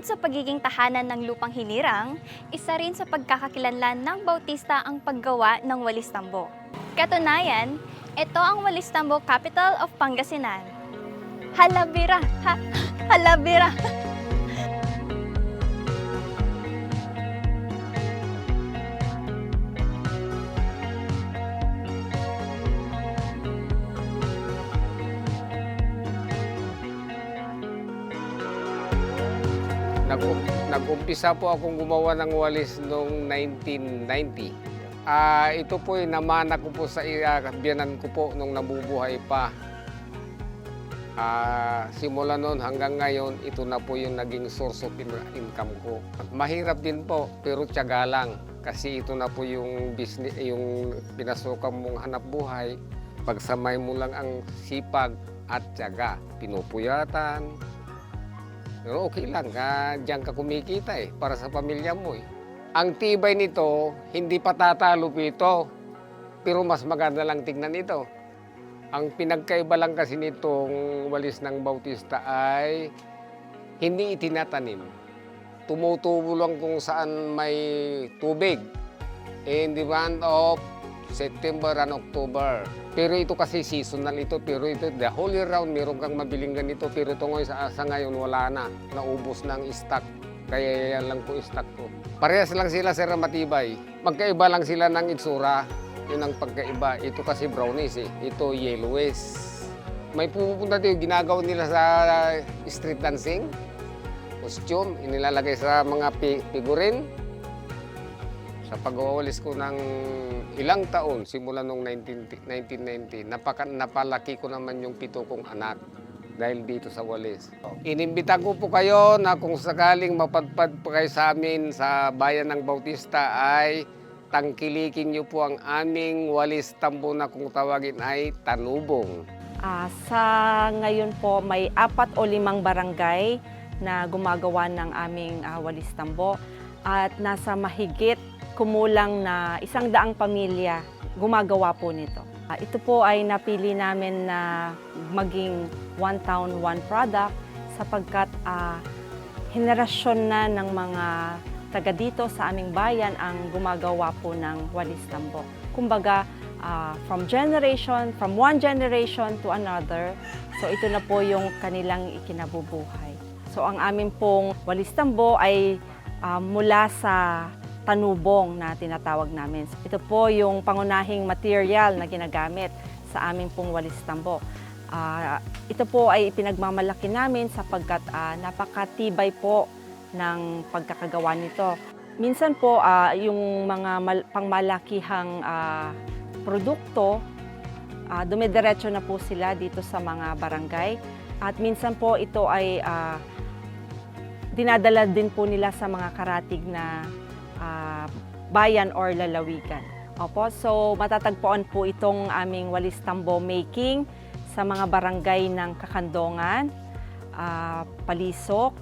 Bukod sa pagiging tahanan ng lupang hinirang, isa rin sa pagkakakilanlan ng Bautista ang paggawa ng Walis Tambo. Katunayan, ito ang Walis Tambo capital of Pangasinan. Halabira! Ha, halabira! Nag-umpisa po akong gumawa ng walis noong 1990. Ah, ito po ay namana ko po sa uh, ko po nung nabubuhay pa. Ah, simula noon hanggang ngayon, ito na po yung naging source of in- income ko. Mahirap din po, pero tiyaga lang. Kasi ito na po yung business, yung pinasukan mong hanap buhay. Pagsamay mo lang ang sipag at tiyaga. Pinupuyatan, pero okay lang, ah, diyan ka kumikita eh, para sa pamilya mo eh. Ang tibay nito, hindi pa tatalo po ito, pero mas maganda lang tingnan ito. Ang pinagkaiba lang kasi nitong walis ng Bautista ay hindi itinatanim. Tumutubo lang kung saan may tubig. In the month of September and October. Pero ito kasi seasonal ito, pero ito the whole year round meron kang mabiling ganito. Pero ito ngayon sa, sa ngayon wala na, naubos ng stock. Kaya yan lang po stock ko. Parehas lang sila sir na matibay. Magkaiba lang sila ng itsura. Yun ang pagkaiba. Ito kasi brownies eh. Ito yellowish. May pupunta dito, ginagawa nila sa street dancing. Costume, inilalagay sa mga pi- figurine. Sa pagwawalis ko ng ilang taon, simula noong 19, 1990, napaka, napalaki ko naman yung pito kong anak dahil dito sa walis. Inimbita ko po kayo na kung sakaling mapadpad po kayo sa amin sa bayan ng Bautista ay tangkilikin niyo po ang aming walis tambo na kung tawagin ay tanubong. Ah, sa ngayon po, may apat o limang barangay na gumagawa ng aming ah, walis tambo at nasa mahigit kumulang na isang daang pamilya gumagawa po nito. Ah, ito po ay napili namin na maging one town, one product sapagkat ah, henerasyon na ng mga taga dito sa aming bayan ang gumagawa po ng walis tambo. Kumbaga, ah, from generation, from one generation to another, so ito na po yung kanilang ikinabubuhay. So ang amin pong walis tambo ay ah, mula sa tanubong na tinatawag namin. Ito po yung pangunahing material na ginagamit sa amin pong walis tambo. Ah, ito po ay pinagmamalaki namin sapagkat ah, napakatibay po ng pagkakagawa nito. Minsan po ah, yung mga mal- pangmalakihang ah, produkto, ah, dumidiretso na po sila dito sa mga barangay. At minsan po ito ay ah, dinadala din po nila sa mga karatig na ah, bayan or lalawigan. Opo, so matatagpuan po itong aming walis tambo making sa mga barangay ng Kakandongan, ah, Palisok,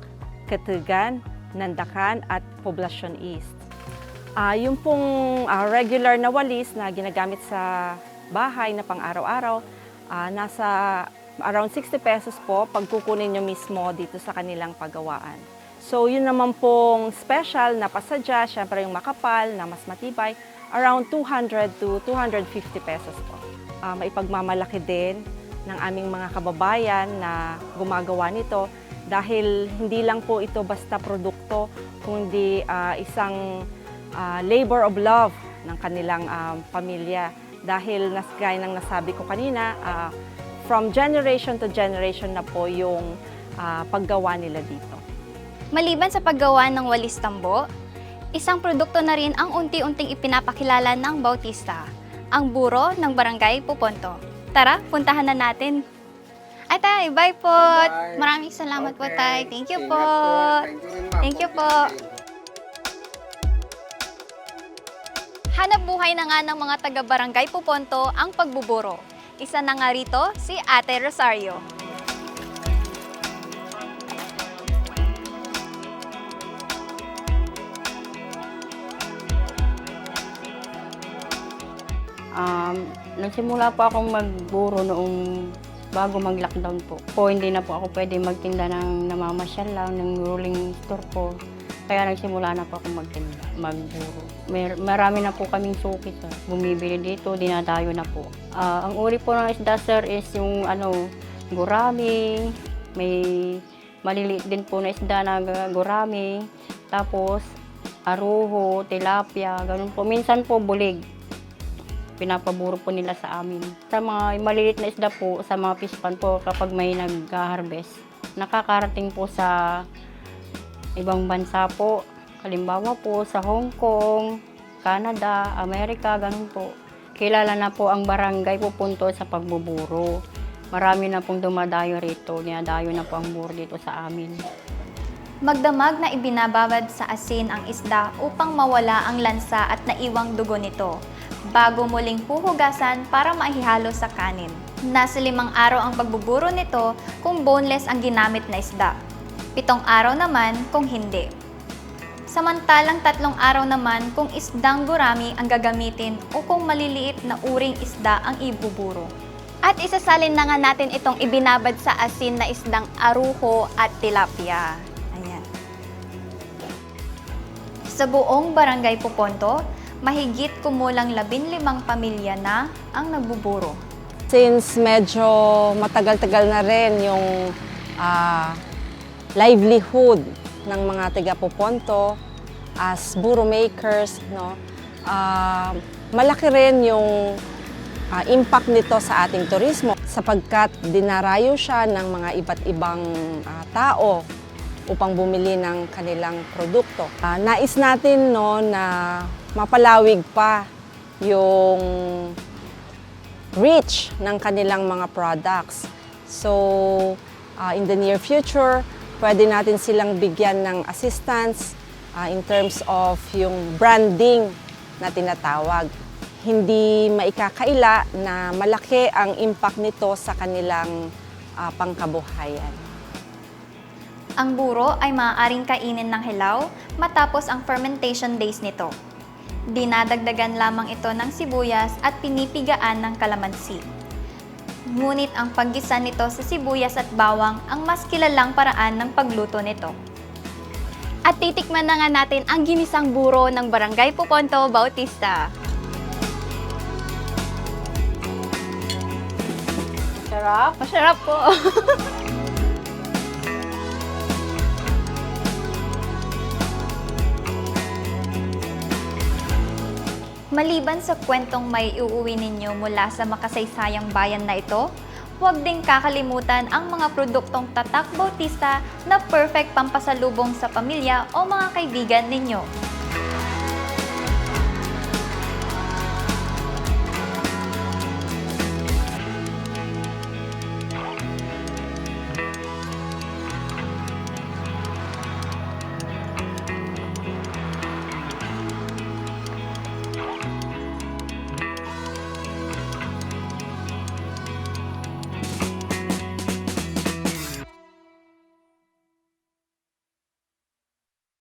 Katugan, Nandakan at Poblacion East. Ah, yung pong ah, regular na walis na ginagamit sa bahay na pang araw-araw, ah, nasa around 60 pesos po pag kukunin nyo mismo dito sa kanilang paggawaan. So yun naman pong special na pasadya, syempre yung makapal na mas matibay, around 200 to 250 pesos po. Ah, maipagmamalaki din ng aming mga kababayan na gumagawa nito dahil hindi lang po ito basta produkto, kundi ah, isang ah, labor of love ng kanilang ah, pamilya. Dahil nas, gaya ng nasabi ko kanina, ah, from generation to generation na po yung ah, paggawa nila dito. Maliban sa paggawa ng walis tambo, isang produkto na rin ang unti-unting ipinapakilala ng Bautista, ang buro ng Barangay Puponto. Tara, puntahan na natin. Ay tay, bye po. Bye. Maraming salamat po Okay. tay. Thank you Ingat po. Thank you rin, ma'am. Thank you po. Hanap buhay na nga ng mga taga-barangay Puponto ang pagbuburo. Isa na nga rito si Ate Rosario. Um, nagsimula po akong magburo noong bago mag-lockdown po. Po, hindi na po ako pwede magtinda ng namamasyal lang, ng rolling store po. Kaya nagsimula na po ako magtinda, magburo. Mer- marami na po kaming suki sir. Bumibili dito, dinadayo na po. Ah, ang uri po ng isda sir is yung ano, gurami, may maliliit din po na isda na gurami, tapos aruho, tilapia, ganun po. Minsan po bulig pinapaburo po nila sa amin. Sa mga maliliit na isda po, sa mga fish pan po, kapag may nag-harvest, nakakarating po sa ibang bansa po. Halimbawa po sa Hong Kong, Canada, Amerika, ganun po. Kilala na po ang barangay pupunto sa pagbuburo. Marami na pong dumadayo rito. Dinadayo na po ang buro dito sa amin. Magdamag na ibinababad sa asin ang isda upang mawala ang lansa at naiwang dugo nito, bago muling huhugasan para maihalo sa kanin. Nasa limang araw ang pagbuburo nito kung boneless ang ginamit na isda. Pitong araw naman kung hindi. Samantalang tatlong araw naman kung isdang gurami ang gagamitin o kung maliliit na uring isda ang ibuburo. At isasalin na nga natin itong ibinabad sa asin na isdang aruho at tilapia. Ayan. Sa buong barangay Puponto, mahigit kumulang 15 pamilya na ang nagbuburo. Since medyo matagal-tagal na rin yung ah, livelihood ng mga taga Poponto as buro makers, no? ah, malaki rin yung ah, impact nito sa ating turismo sapagkat dinarayo siya ng mga iba't ibang ah, tao upang bumili ng kanilang produkto. Ah, nais natin no, na mapalawig pa yung reach ng kanilang mga products. So, uh, in the near future, pwede natin silang bigyan ng assistance uh, in terms of yung branding na tinatawag. Hindi maikakaila na malaki ang impact nito sa kanilang uh, pangkabuhayan. Ang buro ay maaaring kainin ng hilaw matapos ang fermentation days nito. Dinadagdagan lamang ito ng sibuyas at pinipigaan ng kalamansi. Ngunit ang paggisa nito sa sibuyas at bawang ang mas kilalang paraan ng pagluto nito. At titikman na nga natin ang ginisang buro ng Barangay Puponto, Bautista. Sarap! Masarap po! Maliban sa kwentong may iuwi ninyo mula sa makasaysayang bayan na ito, huwag ding kakalimutan ang mga produktong tatak Bautista na perfect pampasalubong sa pamilya o mga kaibigan ninyo.